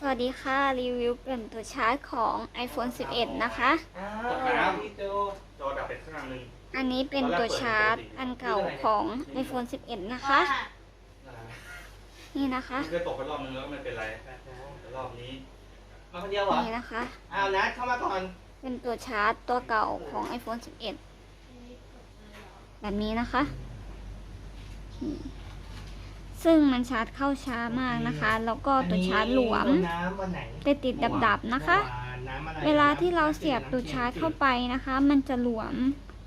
สวัสดีค่ะ รีวิวเปลี่ยนตัวชาร์จของ iPhone 11 นะคะอ้าตกน้วพี่โจจอดับไปข้างหนึ่งอันนี้เป็นตัวชาร์จอันเก่าของ iPhone 11 นะคะ นี่นะคะ มันเคยตกไปรอบนึงแล้วก็ไม่เป็นไรแต่รอบนี้ มาคนเดียวเหรอนี่นะคะ อ้าวนัดเข้ามาก่อน เป็นตัวชาร์จตัวเก่าของ iPhone 11 แบบนี้นะคะนี่ ซึ่งมันชาร์จเข้าช้ามากนะคะ แล้วก็ตัวชาร์จหลวมอันนี้น้ำวันไหนไปติดดับๆนะคะเมื่อวานน้ำอะไรเวลาที่เราเสียบตัวชาร์จเข้าไปนะคะ มันจะหลวม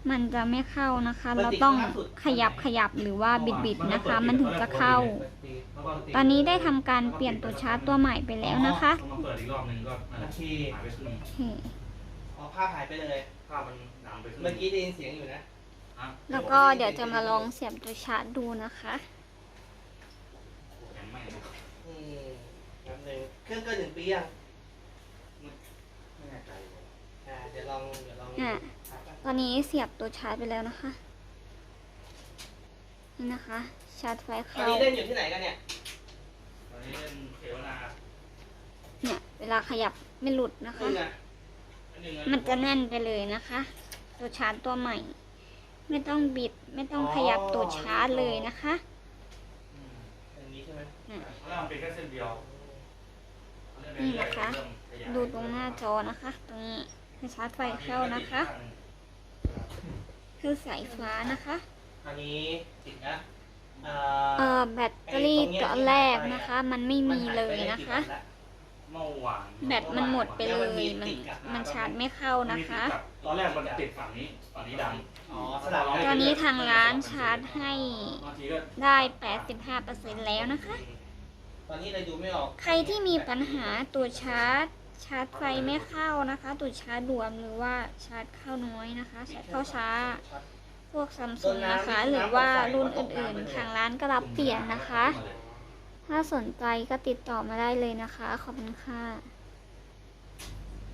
มันจะไม่เข้านะคะ เราต้องขยับขยับหรือว่าบิดบิดๆนะคะ มันถึงจะเข้า ตอนนี้ได้ทำการเปลี่ยนตัวชาร์จตัวใหม่ไปแล้วนะคะต้องมาเปิดอีกรอบนึงก็นั่นแหโอละเคหายไปครึ่งนี่อ๋อภาพหายไปเลยภาพมันดำไปครึ่งเมื่อกี้ได้ยินเสียงอยู่นะฮะแล้วก็เดี๋ยวจะมาลองเสียบตัวชาร์จดูนะคะแข็งไห มอืมแป๊บนึงเครื่องเกินหนึ่งปียังไม่แน่ใจเลยอ่าเดี๋ยวลองเดี๋ยวลองอะครับตอนนี้เสียบตัวชาร์จไปแล้วนะคะ นี่นะคะ ชาร์จไฟตอนเข้านี้เล่นอยู่ที่ไหนกันเนี่ยตอนนี้เล่นเขวนาเนี่ย เวลาขยับไม่หลุดนะครึ่คะงอะอันหงมันจะแน่นไปเลยนะคะ ตัวชาร์จตัวใหม่ ไม่ต้องบิดไม่ต้องขยับตัวชาร์จเลยนะคะ อืม อย่างนี้ใช่ไหม เพราะว่ามันเป็นแค่เส้นเดียว นี่นะคะเริ่มขยายดูตรงหน้าจอนะคะ ตรงนี้ให้ชาร์จไฟเข้านะคะ คือสายฟ้านะคะ อันนี้ติดนะเอ่เอ่ออแบตเตอรี่ตัวแรกนะคะ มันไม่มีเลยนะคะเมื่อวานแบตมันหมดไปเลยมันมันชาร์จไม่เข้านะคะ ตอนแรกมันติดฝั่งนี้ฝั่งนี้ดังอ๋อสลับตอนนี้ทางร้านชาร์จให้บางทีก็ได้ 85%แล้วนะคะ ตอนนี้เลยดูไม่ออกใครที่มีปัญหาตัวชาร์จ ชาร์จไฟไม่เข้านะคะ ตัวชาร์จรวมหรือว่าชาร์จเข้าน้อยนะคะ ชาร์จเข้าช้า พวกซัมซุงนะคะ หรือว่ารุ่นอื่นๆ ทางร้านก็รับเปลี่ยนนะคะ ถ้าสนใจก็ติดต่อมาได้เลยนะคะ ขอบคุณค่ะ